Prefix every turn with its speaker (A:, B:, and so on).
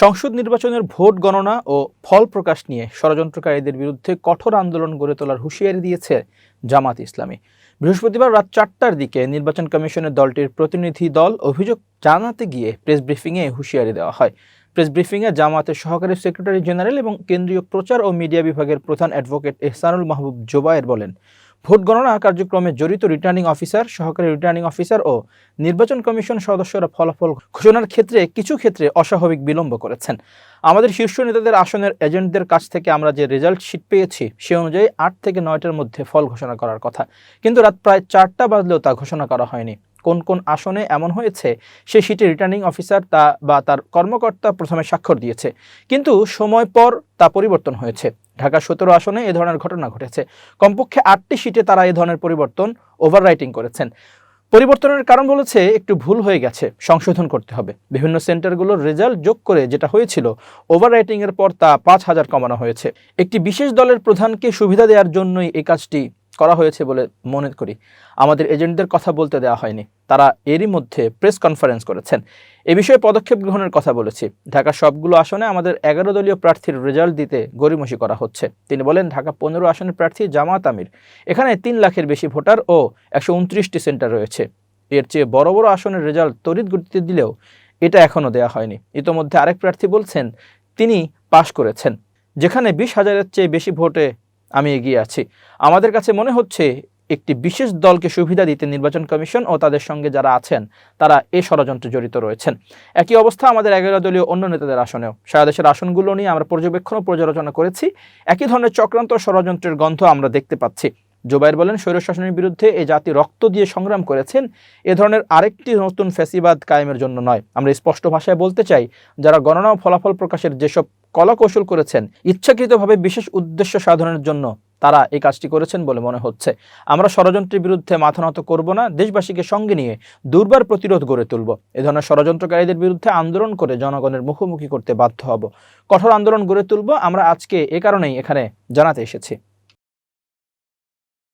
A: সংসদ নির্বাচনের ভোট গণনা ও ফল প্রকাশ নিয়ে ষড়যন্ত্রকারীদের বিরুদ্ধে কঠোর আন্দোলন গড়ে তোলার হুঁশিয়ারি দিয়েছে জামাত ইসলামী। বৃহস্পতিবার রাত চারটার দিকে নির্বাচন কমিশনের দলটির প্রতিনিধি দল অভিযোগ জানাতে গিয়ে প্রেস ব্রিফিংয়ে হুঁশিয়ারি দেওয়া হয়। প্রেস ব্রিফিংয়ে জামাতের সহকারী সেক্রেটারি জেনারেল এবং কেন্দ্রীয় প্রচার ও মিডিয়া বিভাগের প্রধান অ্যাডভোকেট এহসানুল মাহবুব জোবায়ের বলেন ভোট গণনা কার্যক্রমে জড়িত রিটার্নিং অফিসার সহকারী রিটার্নিং অফিসার ও নির্বাচন কমিশন সদস্যরা ফলাফল ঘোষণার ক্ষেত্রে কিছু ক্ষেত্রে অস্বাভাবিক বিলম্ব করেছেন। আমাদের শীর্ষ নেতাদের আসনের এজেন্টদের কাছ থেকে আমরা যে রেজাল্ট শিট পেয়েছি, সে অনুযায়ী আট থেকে নয়টার মধ্যে ফল ঘোষণা করার কথা। কিন্তু রাত প্রায় চারটা বাজলেও তা ঘোষণা করা হয়নি। কোন কোন আসনে এমন হয়েছে সেই শিটে রিটার্নিং অফিসার তা বা তার কর্মকর্তা প্রথমে স্বাক্ষর দিয়েছে। কিন্তু সময় পর তা পরিবর্তন হয়েছে। ঢাকা সতেরো আসনে এ ধরনের ঘটনা ঘটেছে। কমপক্ষে আটটি সিটে তারা এ ধরনের পরিবর্তন ওভাররাইটিং করেছেন। পরিবর্তনের কারণ বলেছে একটু ভুল হয়ে গেছে, সংশোধন করতে হবে। বিভিন্ন সেন্টারগুলোর রেজাল্ট যোগ করে যেটা হয়েছিল ওভার রাইটিংয়ের পর তা পাঁচ হাজার কমানো হয়েছে। একটি বিশেষ দলের প্রধানকে সুবিধা দেওয়ার জন্যই এই কাজটি করা হয়েছে বলে মনে করি। আমাদের এজেন্টদের কথা বলতে দেওয়া হয়নি। তারা এরই মধ্যে প্রেস কনফারেন্স করেছেন। এ বিষয়ে পদক্ষেপ গ্রহণের কথা বলেছি। ঢাকা সবগুলো আসনে আমাদের এগারো দলীয় প্রার্থীর রেজাল্ট দিতে গরিমসি করা হচ্ছে। তিনি বলেন, ঢাকা পনেরো আসনের প্রার্থী জামাত আমির। এখানে তিন লাখের বেশি ভোটার ও একশো উনত্রিশটি সেন্টার রয়েছে। এর চেয়ে বড় বড় আসনের রেজাল্ট তড়িৎ গতিতে দিলেও এটা এখনও দেওয়া হয়নি। ইতোমধ্যে আরেক প্রার্থী বলছেন, তিনি পাশ করেছেন। যেখানে বিশ হাজারের চেয়ে বেশি ভোটে আমি এগিয়ে আছি। আমাদের কাছে মনে হচ্ছে একটি বিশেষ দলকে সুবিধা দিতে নির্বাচন কমিশন ও তাদের সঙ্গে যারা আছেন, তারা এ ষড়যন্ত্রে জড়িত রয়েছেন। একই অবস্থা আমাদের এগারো দলীয় অন্য নেতাদের আসনেও। সারা দেশের আসনগুলো নিয়ে আমরা পর্যবেক্ষণ ও পর্যালোচনা করেছি। একই ধরনের চক্রান্ত ষড়যন্ত্রের গন্ধ আমরা দেখতে পাচ্ছি। জোবাইর বলেন স্বৈরশাসনের বিরুদ্ধে এই জাতি রক্ত দিয়ে সংগ্রাম করেছেন। এ ধরনের আরেকটি নতুন ফ্যাসিবাদ কায়েমের জন্য নয়। আমরা স্পষ্ট ভাষায় বলতে চাই, যারা গণনা ও ফলাফল প্রকাশের যেসব কলাকৌশল করেছেন, ইচ্ছাকৃতভাবে বিশেষ উদ্দেশ্য সাধনের জন্য তারা এই কাজটি করেছেন বলে মনে হচ্ছে। আমরা ষড়যন্ত্রের বিরুদ্ধে মাথা নত করব না, দেশবাসীকে সঙ্গে নিয়ে দুর্বার প্রতিরোধ গড়ে তুলব। এ ধরনের ষড়যন্ত্রকারীদের বিরুদ্ধে আন্দোলন করে জনগণের মুখোমুখি করতে বাধ্য হব। কঠোর আন্দোলন গড়ে তুলব, আমরা আজকে এ কারণেই এখানে জানাতে এসেছি।